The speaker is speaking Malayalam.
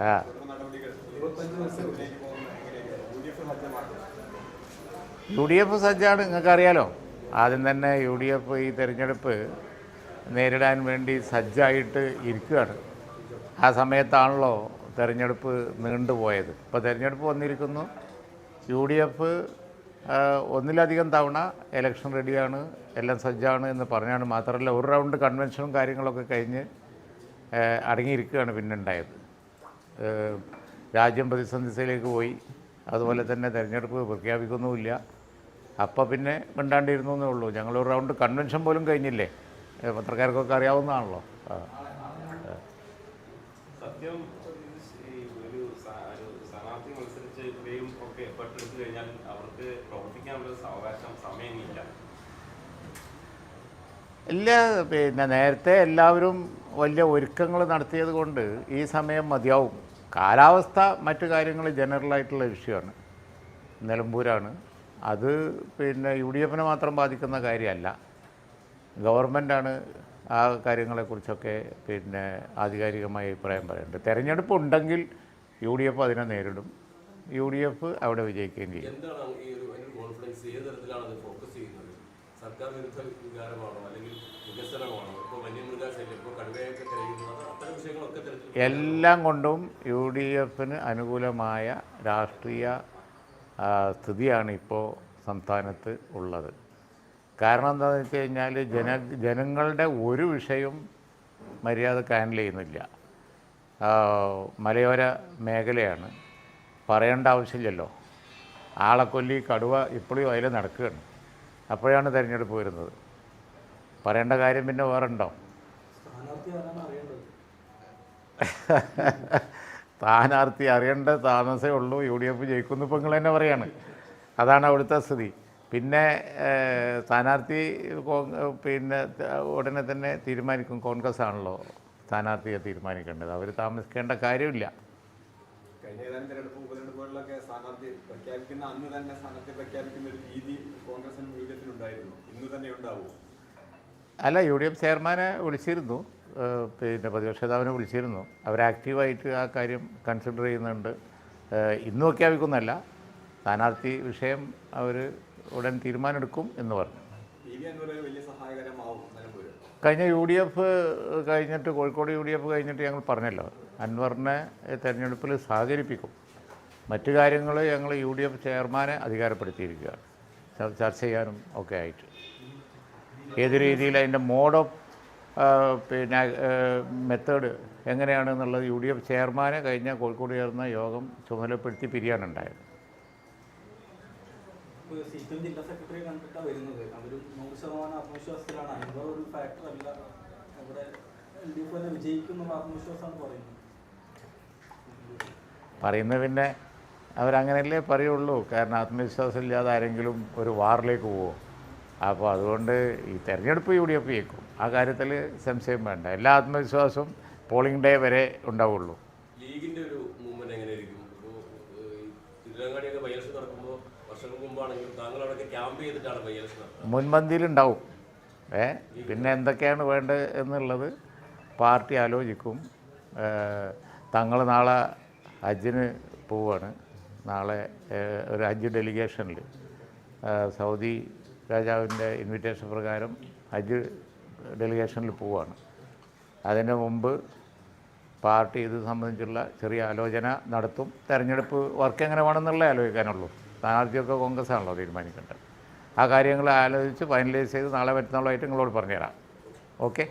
ആ. യു ഡി എഫ് സജ്ജാണ് നിങ്ങൾക്ക് അറിയാലോ ആദ്യം തന്നെ യു ഡി എഫ് ഈ തെരഞ്ഞെടുപ്പ് നേരിടാൻ വേണ്ടി സജ്ജായിട്ട് ഇരിക്കുകയാണ്. ആ സമയത്താണല്ലോ തെരഞ്ഞെടുപ്പ് നീണ്ടുപോയത്. ഇപ്പോൾ തെരഞ്ഞെടുപ്പ് വന്നിരിക്കുന്നു. യു ഡി എഫ് ഒന്നിലധികം തവണ ഇലക്ഷൻ റെഡിയാണ് എല്ലാം സജ്ജാണ് എന്ന് പറഞ്ഞാണ് മാത്രമല്ല ഒരു റൗണ്ട് കൺവെൻഷനും കാര്യങ്ങളൊക്കെ കഴിഞ്ഞ് അടങ്ങിയിരിക്കുകയാണ് പിന്നെ ഉണ്ടായത് ഏഹ് രാജ്യം പ്രതിസന്ധിയിലേക്ക് പോയി. അതുപോലെ തന്നെ തിരഞ്ഞെടുപ്പ് പ്രഖ്യാപിക്കുന്നുമില്ല. അപ്പോൾ പിന്നെ മിണ്ടാണ്ടിരുന്നു എന്നേ ഉള്ളൂ. ഞങ്ങൾ ഒരു റൗണ്ട് കൺവെൻഷൻ പോലും കഴിഞ്ഞില്ലേ? പത്രക്കാർക്കൊക്കെ അറിയാവുന്നതാണല്ലോ. സത്യം ഈ ഒരു സ- ഒരു സ്ഥാനാർത്ഥി മത്സരിച്ച് ഇത്രയും ഒക്കെ കഴിഞ്ഞാൽ അവർക്ക് പ്രവർത്തിക്കാനുള്ള ഒരു അവകാശം സമയമില്ല. ഇല്ല പിന്നെ നേരത്തെ എല്ലാവരും വലിയ ഒരുക്കങ്ങൾ നടത്തിയത് കൊണ്ട് ഈ സമയം മതിയാവും. കാലാവസ്ഥ മറ്റു കാര്യങ്ങൾ ജനറലായിട്ടുള്ള വിഷയമാണ്. നിലമ്പൂരാണ്. അത് പിന്നെ യു ഡി എഫിനെ മാത്രം ബാധിക്കുന്ന കാര്യമല്ല. ഗവൺമെന്റാണ് ആ കാര്യങ്ങളെക്കുറിച്ചൊക്കെ പിന്നെ ആധികാരികമായി അഭിപ്രായം പറയുന്നുണ്ട് തെരഞ്ഞെടുപ്പ് ഉണ്ടെങ്കിൽ യു ഡി എഫ് അതിനെ നേരിടും. യു ഡി എഫ് അവിടെ വിജയിക്കുകയും ചെയ്യും. സർക്കാർ വികാരമാണോ അല്ലെങ്കിൽ എല്ലാം കൊണ്ടും യു ഡി എഫിന് അനുകൂലമായ രാഷ്ട്രീയ സ്ഥിതിയാണ് ഇപ്പോൾ സംസ്ഥാനത്ത് ഉള്ളത്. കാരണം എന്താണെന്ന് വെച്ച് കഴിഞ്ഞാൽ ജന ജനങ്ങളുടെ ഒരു വിഷയം മര്യാദ ഹാൻഡിൽ ചെയ്യുന്നില്ല. മലയോര മേഖലയാണ്. പറയേണ്ട ആവശ്യമില്ലല്ലോ. ആളക്കൊല്ലി കടുവ ഇപ്പോഴും അതിൽ നടക്കുകയാണ്. അപ്പോഴാണ് തിരഞ്ഞെടുപ്പ് വരുന്നത്. പറയേണ്ട കാര്യം പിന്നെ വേറെ ഉണ്ടോ സ്ഥാനാർത്ഥി അറിയേണ്ട താമസേ ഉള്ളൂ. യു ഡി എഫ് ജയിക്കുന്നു. ഇപ്പം നിങ്ങൾ തന്നെ പറയാണ്. അതാണ് അവിടുത്തെ സ്ഥിതി. പിന്നെ സ്ഥാനാർത്ഥി പിന്നെ ഉടനെ തന്നെ തീരുമാനിക്കും. കോൺഗ്രസ് ആണല്ലോ സ്ഥാനാർത്ഥിയെ തീരുമാനിക്കേണ്ടത്. അവർ താമസിക്കേണ്ട കാര്യമില്ല. കഴിഞ്ഞ ഏതാനും തെരഞ്ഞെടുപ്പ് ഉപതെരഞ്ഞെടുപ്പുകളിലൊക്കെ സ്ഥാനാർത്ഥി പ്രഖ്യാപിക്കുന്ന അന്ന് തന്നെ സ്ഥാനാർത്ഥി പ്രഖ്യാപിക്കുന്ന ഒരു രീതി കോൺഗ്രസിനും യു ഡി എഫിനും ഇന്ന് തന്നെ അല്ല യു ഡി എഫ് ചെയർമാനെ വിളിച്ചിരുന്നു. പിന്നെ പ്രതിപക്ഷ നേതാവിനെ വിളിച്ചിരുന്നു. അവർ ആക്റ്റീവായിട്ട് ആ കാര്യം കൺസിഡർ ചെയ്യുന്നുണ്ട്. ഇന്ന് പ്രഖ്യാപിക്കുന്നല്ല സ്ഥാനാർത്ഥി വിഷയം അവർ ഉടൻ തീരുമാനമെടുക്കും എന്ന് പറഞ്ഞു. കഴിഞ്ഞ യു ഡി എഫ് കഴിഞ്ഞിട്ട് കോഴിക്കോട് യു ഡി എഫ് കഴിഞ്ഞിട്ട് ഞങ്ങൾ പറഞ്ഞല്ലോ അൻവറിനെ തെരഞ്ഞെടുപ്പിൽ സഹകരിപ്പിക്കും. മറ്റു കാര്യങ്ങൾ ഞങ്ങൾ യു ഡി എഫ് ചെയർമാനെ അധികാരപ്പെടുത്തിയിരിക്കുകയാണ്. ചർച്ച ചെയ്യാനും ഒക്കെ ആയിട്ട്. ഏത് രീതിയിൽ അതിന്റെ മോഡ് ഓഫ് പിന്നെ മെത്തേഡ് എങ്ങനെയാണെന്നുള്ളത് യു ഡി എഫ് ചെയർമാനെ കഴിഞ്ഞ കോഴിക്കോട് ചേർന്ന യോഗം ചുമതലപ്പെടുത്തി പിരിയാനുണ്ടായത്. ജില്ലാ സെക്രട്ടറി കണ്ടിട്ടാണ് വരുന്നത്. അവരും നൂറ് ശതമാനം ആത്മവിശ്വാസത്തിലാണ്. അൻവർ ഒരു ഫാക്ടർ അല്ല. അവിടെ എൽ ഡി എഫ് തന്നെ ആത്മവിശ്വാസമാണ് പറയുന്നത്. പറയുന്നത് പിന്നെ അവരങ്ങനെയല്ലേ പറയുള്ളൂ. കാരണം ആത്മവിശ്വാസം ഇല്ലാതെ ആരെങ്കിലും ഒരു വാറിലേക്ക് പോവുമോ അപ്പോൾ അതുകൊണ്ട് ഈ തെരഞ്ഞെടുപ്പ് യു ഡി എഫ് ജയിക്കും. ആ കാര്യത്തിൽ സംശയം വേണ്ട. എല്ലാ ആത്മവിശ്വാസവും പോളിംഗ് ഡേ വരെ ഉണ്ടാവുള്ളൂ. ലീഗിന്റെ ഒരു മൂവ്മെന്റ് എങ്ങനെയായിരിക്കും? മുൻപന്തിയിലുണ്ടാവും. ഏ പിന്നെ എന്തൊക്കെയാണ് വേണ്ടത് എന്നുള്ളത് പാർട്ടി ആലോചിക്കും. തങ്ങൾ നാളെ ഹജ്ജിന് പോവാണ് നാളെ ഒരു ഹജ്ജ് ഡെലിഗേഷനിൽ സൗദി രാജാവിന്റെ ഇൻവിറ്റേഷൻ പ്രകാരം ഹജ്ജ് ഡെലിഗേഷനിൽ പോവുകയാണ് അതിന് മുമ്പ് പാർട്ടി ഇത് സംബന്ധിച്ചുള്ള ചെറിയ ആലോചന നടത്തും. തെരഞ്ഞെടുപ്പ് വർക്ക് എങ്ങനെ വേണമെന്നുള്ള ആലോചിക്കാനുള്ളൂ. സ്ഥാനാർത്ഥിയൊക്കെ കോൺഗ്രസ് ആണല്ലോ തീരുമാനിക്കേണ്ടത്. ആ കാര്യങ്ങൾ ആലോചിച്ച് ഫൈനലൈസ് ചെയ്ത് നാളെ മറ്റന്നാളായിട്ട് നിങ്ങളോട് പറഞ്ഞുതരാം. ഓക്കെ?